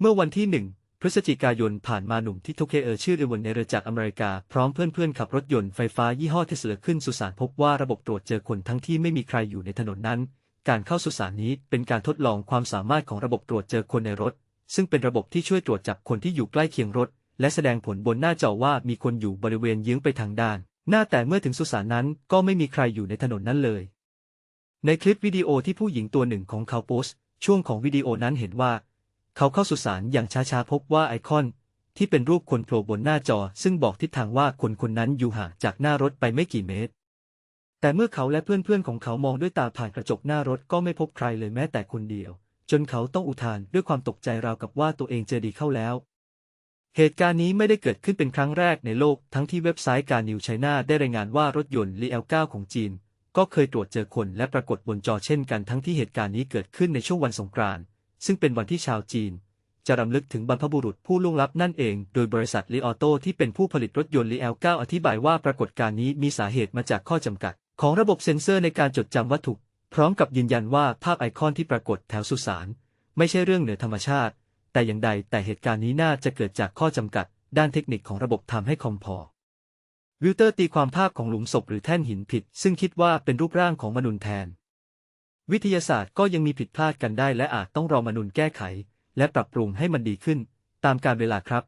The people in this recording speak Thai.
เมื่อวันที่หนึ่งพฤศจิกายนผ่านมาหนุ่มที่โทเคเออชื่อเอวันเนเรจากอเมริกา พร้อมเพื่อนๆขับรถยนต์ไฟฟ้ายี่ห้อเทสลาขึ้นสุสานพบว่าระบบตรวจเจอคนทั้งที่ไม่มีใครอยู่ในถนนนั้น การเข้าสุสานนี้เป็นการทดลองความสามารถของระบบตรวจเจอคนในรถ ซึ่งเป็นระบบที่ช่วยตรวจจับคนที่อยู่ใกล้เคียงรถ และแสดงผลบนหน้าจอว่ามีคนอยู่บริเวณเยื้องไปทางด้าน หน้าแต่เมื่อถึงสุสานนั้นก็ไม่มีใครอยู่ในถนนนั้นเลย ในคลิปวิดีโอที่ผู้หญิงตัวหนึ่งของเขาโพสช่วงของวิดีโอนั้นเห็นว่า เขาเข้าสุสานอย่างช้าๆพบว่าไอคอน ที่เป็นรูปคนโผล่บนหน้าจอ ซึ่งบอกทิศทางว่าคนคนนั้นอยู่ห่างจากหน้ารถไปไม่กี่เมตร แต่เมื่อเขาและเพื่อนๆของเขามองด้วยตาผ่านกระจกหน้ารถก็ไม่พบใครเลยแม้แต่คนเดียว จนเขาต้องอุทานด้วยความตกใจราวกับว่าตัวเองเจอดีเข้าแล้ว เหตุการณ์นี้ไม่ได้เกิดขึ้นเป็นครั้งแรกในโลก ทั้งที่เว็บไซต์การนิวไชน่าได้รายงานว่ารถยนต์ l 9ของจีนก็เคยตรวจเจอคนและปรากฏบนจอเช่นกันทั้งที่เหตุการณ์นี้เกิดขึ้นในช่วงวันสงกรานต์ ซึ่งเป็นวันที่ชาวจีน จะรำลึกถึงบรรพบุรุษผู้ล่วงลับนั่นเอง โดยบริษัทลีออโตที่เป็นผู้ผลิตรถยนต์ l 9อธิบายว่าปรากฏการณ์นี้มีสาเหตุมาจากข้อจำกัด ของระบบเซ็นเซอร์ในการจดจำวัตถุ พร้อมกับยืนยันว่าภาพไอคอนที่ปรากฏแถวสุสาน ไม่ใช่เรื่องเหนือธรรมชาติ แต่อย่างใดแต่เหตุการณ์นี้น่าจะเกิดจากข้อจำกัด ด้านเทคนิคของระบบทำให้คอมพอวิลเตอร์ตีความภาพของหลุมศพหรือแท่นหินผิด ซึ่งคิดว่าเป็นรูปร่างของมนุษย์แทน วิทยาศาสตร์ก็ยังมีผิดพลาดกันได้และอาจต้องรอมนุนแก้ไข และปรับปรุงให้มันดีขึ้น ตามการเวลาครับ